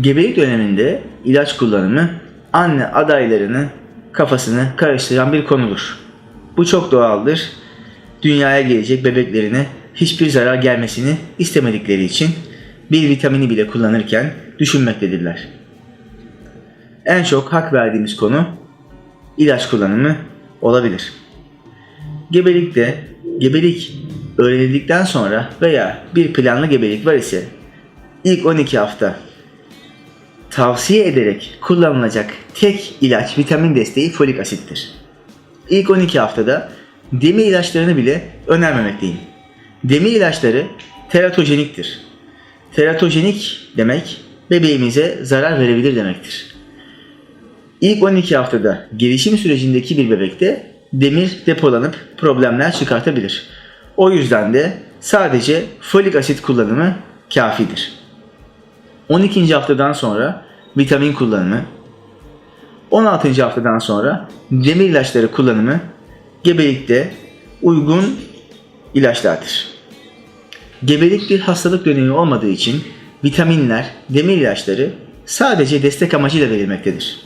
Gebelik döneminde ilaç kullanımı anne adaylarını kafasını karıştıran bir konudur. Bu çok doğaldır. Dünyaya gelecek bebeklerine hiçbir zarar gelmesini istemedikleri için bir vitamini bile kullanırken düşünmektedirler. En çok hak verdiğimiz konu ilaç kullanımı olabilir. Gebelikte gebelik öğrenildikten sonra veya bir planlı gebelik var ise ilk 12 hafta tavsiye ederek kullanılacak tek ilaç vitamin desteği folik asittir. İlk 12 haftada demir ilaçlarını bile önermemekteyim. Demir ilaçları teratojeniktir. Teratojenik demek bebeğimize zarar verebilir demektir. İlk 12 haftada gelişim sürecindeki bir bebekte demir depolanıp problemler çıkartabilir. O yüzden de sadece folik asit kullanımı kafidir. 12. haftadan sonra vitamin kullanımı, 16. haftadan sonra demir ilaçları kullanımı gebelikte uygun ilaçlardır. Gebelik bir hastalık dönemi olmadığı için vitaminler, demir ilaçları sadece destek amacıyla verilmektedir.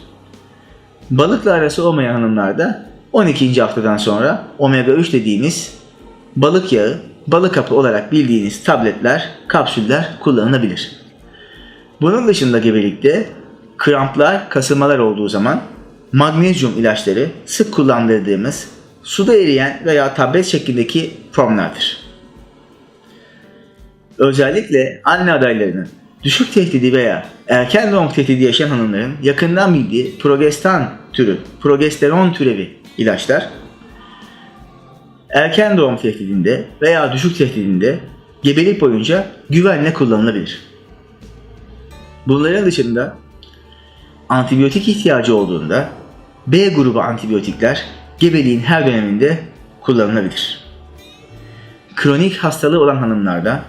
Balıkla arası olmayan hanımlarda 12. haftadan sonra omega 3 dediğimiz balık yağı, balık hapı olarak bildiğiniz tabletler, kapsüller kullanılabilir. Bunun dışında gebelikte kramplar, kasılmalar olduğu zaman magnezyum ilaçları sık kullandırdığımız suda eriyen veya tablet şeklindeki formlardır. Özellikle anne adaylarının düşük tehdidi veya erken doğum tehdidi yaşayan hanımların yakından bildiği progestan türü, progesteron türevi ilaçlar erken doğum tehdidinde veya düşük tehdidinde gebelik boyunca güvenle kullanılabilir. Bunların dışında antibiyotik ihtiyacı olduğunda B grubu antibiyotikler gebeliğin her döneminde kullanılabilir. Kronik hastalığı olan hanımlarda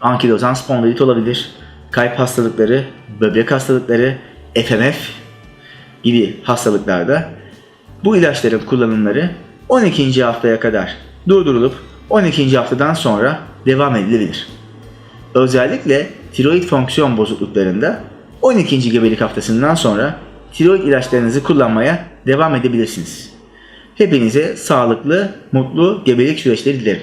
ankilozan spondilit olabilir, kalp hastalıkları, böbrek hastalıkları, FMF gibi hastalıklarda bu ilaçların kullanımları 12. haftaya kadar durdurulup 12. haftadan sonra devam edilebilir. Özellikle tiroid fonksiyon bozukluklarında 12. gebelik haftasından sonra tiroid ilaçlarınızı kullanmaya devam edebilirsiniz. Hepinize sağlıklı, mutlu gebelik süreçleri dilerim.